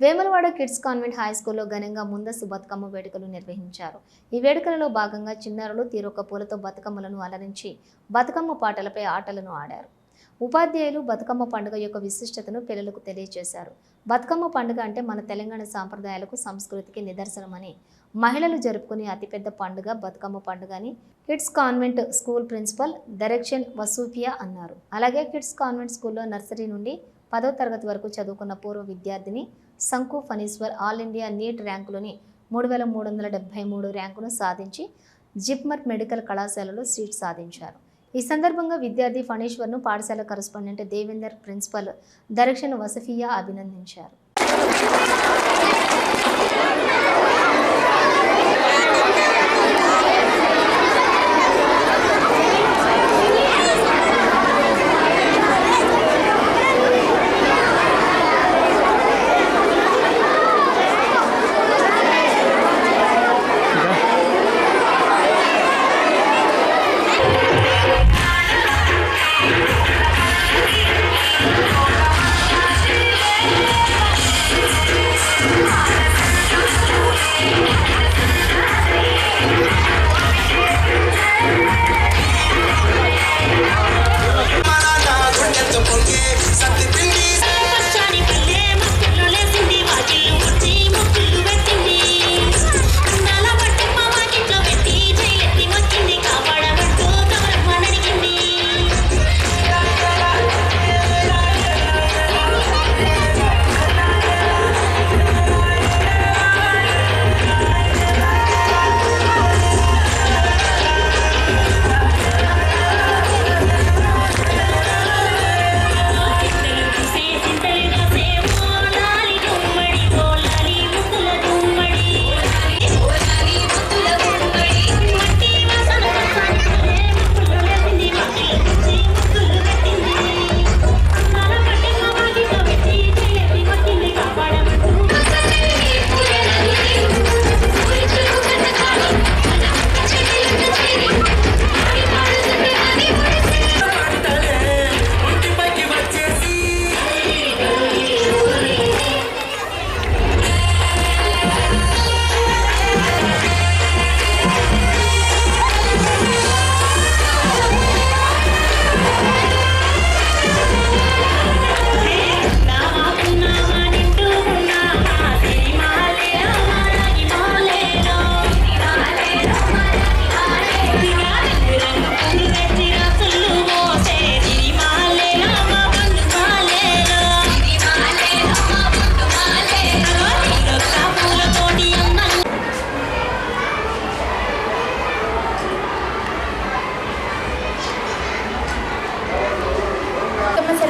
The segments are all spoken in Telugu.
వేములవాడ కిడ్స్ కాన్వెంట్ హై స్కూల్లో ఘనంగా ముందస్తు బతుకమ్మ వేడుకలు నిర్వహించారు. ఈ వేడుకలలో భాగంగా చిన్నారులు తీరొక్క పూలతో బతుకమ్మలను అలరించి బతుకమ్మ పాటలపై ఆటలను ఆడారు. ఉపాధ్యాయులు బతుకమ్మ పండుగ యొక్క విశిష్టతను పిల్లలకు తెలియజేశారు బతుకమ్మ పండుగ అంటే మన తెలంగాణ సాంప్రదాయాలకు సంస్కృతికి నిదర్శనమని మహిళలు జరుపుకునే అతిపెద్ద పండుగ బతుకమ్మ పండుగ అని kids convent school principal direction Vasufiya అన్నారు. అలాగే కిడ్స్ కాన్వెంట్ స్కూల్లో నర్సరీ నుండి పదో తరగతి వరకు చదువుకున్న పూర్వ విద్యార్థిని Shanku Phaneeshwar all India NEET ర్యాంకులోని మూడు వేల మూడు వందల డెబ్బై మూడు ర్యాంకును సాధించి జిప్మర్ మెడికల్ కళాశాలలో సీట్ సాధించారు. ఈ సందర్భంగా విద్యార్థి ఫణీశ్వర్ను పాఠశాల కరస్పాండెంట్ దేవేందర్ ప్రిన్సిపల్ దర్శన్ వసఫియా అభినందించారు.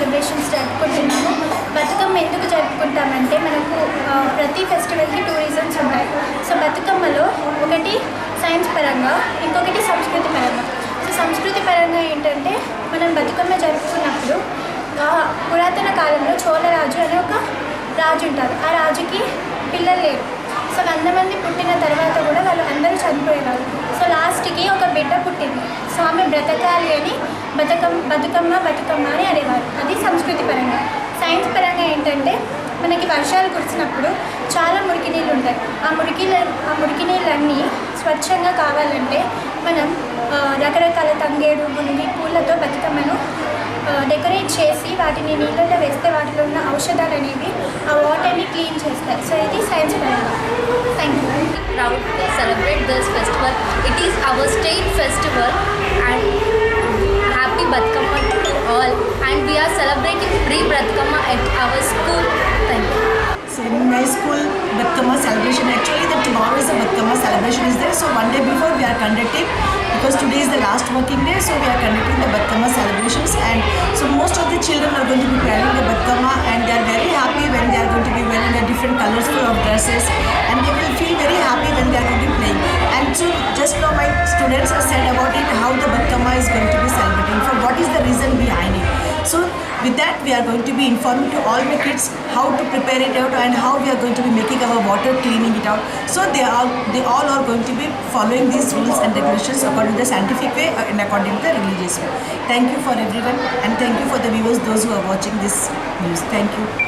సెలబ్రేషన్స్ జరుపుకుంటున్నాము. బతుకమ్మ ఎందుకు జరుపుకుంటామంటే మనకు ప్రతి ఫెస్టివల్కి టూ రీజన్స్ ఉంటాయి. సో బతుకమ్మలో ఒకటి సైన్స్ పరంగా ఇంకొకటి సంస్కృతి పరంగా. సో సంస్కృతి పరంగా ఏంటంటే మనం బతుకమ్మ జరుపుకున్నప్పుడు పురాతన కాలంలో చోళరాజు అనే ఒక రాజు ఉంటారు ఆ రాజుకి పిల్లలు లేరు. సో వంద మంది పుట్టిన తర్వాత కూడా వాళ్ళు అందరూ చనిపోయేవారు సో లాస్ట్కి ఒక బిడ్డ పుట్టింది. సో ఆమె బ్రతకాలి అని బతుకమ్మ బతుకమ్మ బతుకమ్మ అని అనేవారు. అది సంస్కృతి పరంగా. సైన్స్ పరంగా ఏంటంటే మనకి వర్షాలు కురిసినప్పుడు చాలా మురికి నీళ్ళు ఉంటాయి. ఆ మురికి ఆ మురికి నీళ్ళన్నీ స్వచ్ఛంగా కావాలంటే మనం రకరకాల తంగేడు మునిగి పూలతో బతుకమ్మను డెకరేట్ చేసి వాటిని నీళ్ళలో వేస్తే వాటిలో ఉన్న ఔషధాలు అనేవి ఆ వాటర్ని క్లీన్ చేస్తాయి. సో ఇది సైన్స్ పరంగా. Thank you proud celebrate this festival it is our state festival and and to all. And we are celebrating pre Batkama at our school. Thank you. So in my school, Batkama celebration, actually the tomorrow is a Batkama celebration is there. So one day before we are conducting, because today is the last working day, so we are conducting the Batkama celebrations. And so most of the children are going to be wearing the Batkama and they are very happy when they are going to be wearing the different colors of dresses. Students have said about it, how the Batkama is going to be celebrating, for what is the reason behind it. So with that we are going to be informing to all the kids how to prepare it out and how we are going to be making our water cleaning it out. So they are they all are going to be following these rules and regulations according to the scientific way uh, and according to the religious way. Thank you for everyone and thank you for the viewers those who are watching this news. Thank you.